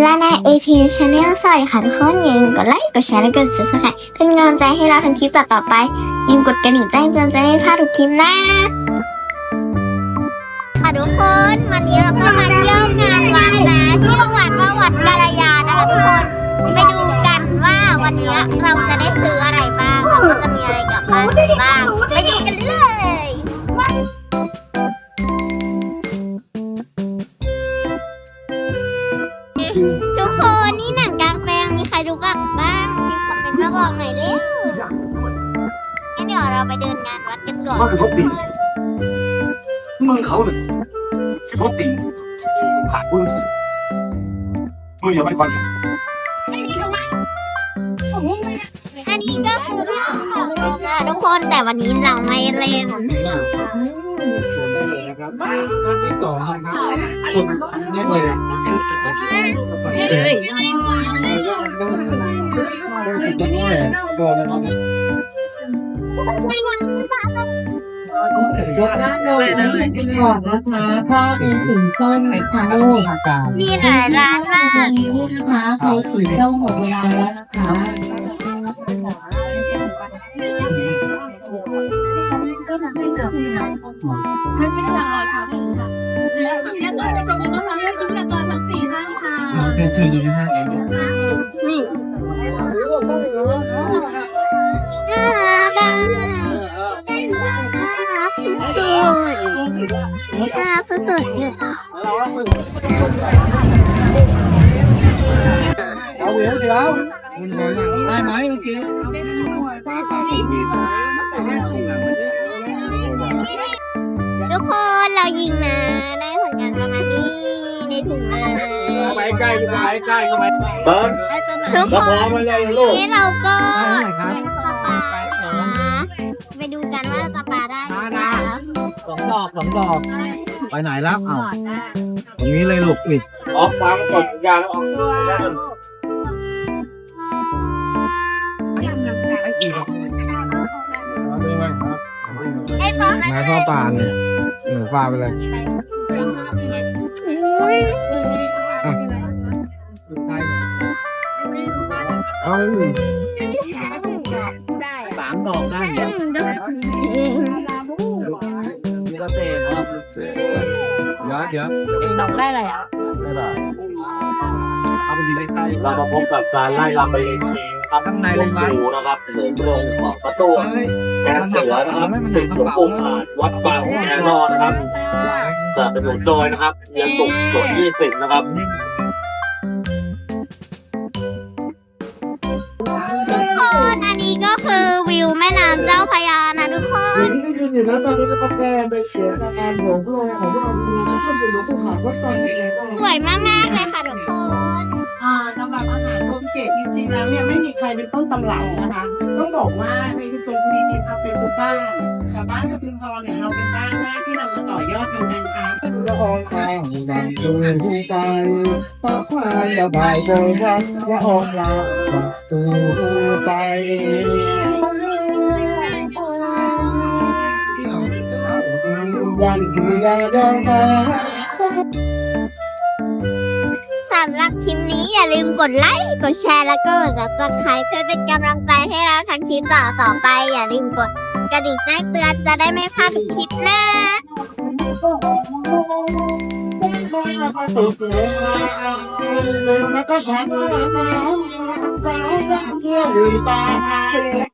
ลานา AP Channel สวัสดีค่ะทุกคนอย่าลืมกดไลค์ กดแชร์ และกด subscribe เป็นกำลังใจให้เราทำคลิปต่อๆไปอย่าลืมกดกระดิ่งแจ้งเตือนจะได้ไม่พลาดทุกคลิปนะ ค่ะทุกคน วันนี้เราก็มาเที่ยวงานวัดนะชื่อวัดว่าวัดกาลยานะคะทุกคน ไปดูกันว่าวันนี้เราจะได้ซื้ออะไรบ้าง เราก็จะมีอะไรกลับบ้านบ้าง ทุกคนนี่หนังกลางแปลงมีใครรู้จักบ้างพิมพ์คอมเมนต์มาบอกหน่อยเร็วงั้นเดี๋ยวเราไปเดินงานวัดกันก่อนว่าคือเขาปีมึงเขาหนึ่งเขาปีผ่านมึงมึงอย่าไปคอนเสิร์ตอันนี้ก็คือเรื่องของเรานะทุกคนแต่วันนี้เราไม่เล่น นะครับครั้งที่สองนะครับกดนี่เลยเฮ้ยบอกนะครับกดด้านโน้นนี่เป็นกินก่อนนะคะพ่อมีถึงต้นทางโลกอากาศมีหลายร้านมากนี่นะคะใครสีส้มหมดเวลาแล้วนะคะ เชิญเชิญดูนะฮะน่ารักอะน่ารักสุดๆน่ารักสุดๆเนี่ยเอาเดี๋ยวเดี๋ยวได้ไหมเมื่อกี้ ทุกคนเรายิงนะ ได้ผลงานประมาณนี้ในถุงเลยไปใกล้ไปใกล้เข้าไปเบิ้งทุกคนนี้เราก็ได้ครับปาปาไปดูกันว่าปาปาได้หรือเปล่าสองดอกสองดอกไปไหนแล้วอ้าวตรงนี้เลยลูกอีกออกฟังกดยางออกไอ้พ่อนายพ่อปานเนี่ยหนูปาไปเลยเอาได้สามดอกได้เนี่ยมีกระเตนครับเดี๋ยวเดี๋ยวดอกได้อะไรอะไม่ได้เอาไปดีใกล้เรามาพบกับการไล่ลำไปเอง ครับข้างในเลยไหมนะครับเหลือตรงของประตูเฮ้ยแกนเสือนะครับถึงหลวงปู่หาดวัดป่าแน่นอนนะครับแต่เป็นหลวงโดยนะครับเรียนสุกส่วนยี่สิบนะครับทุกคนอันนี้ก็คือวิวแม่น้ำเจ้าพระยานะทุกคนนี่ยืนอยู่นะตอนนี้จะประแกนไปเขียนอาการหลวงพ่อของพวกเราดูนะขึ้นสู่หลวงปู่หาว่าตอนนี้สวยมากๆเลยค่ะ เนี่ยเป็นต้นตำรับนะคะต้องบอกว่าในชุมชนคุณีจีนทำเป็นทุกบ้านแต่บ้านสติมพรเนี่ยเราเป็นบ้านแรกที่เรามาต่อยอดทำการค้าละอองทางดังดูผู้ใจปะพายอย่าบายโดยวันอย่าออกลาตูไปวันที่ยาดองมาสำห รับคลิปนี้อย่าลืมกดไลค์ กดแชร์แล้วก็กด subscribe เพื่อเป็นกำลังใจให้เราทำคลิปต่อต่อไป อย่าลืมกดกระดิ่งแจ้งเตือนจะได้ไม่พลาดคลิปหน้าเที่ยวอยู่ตา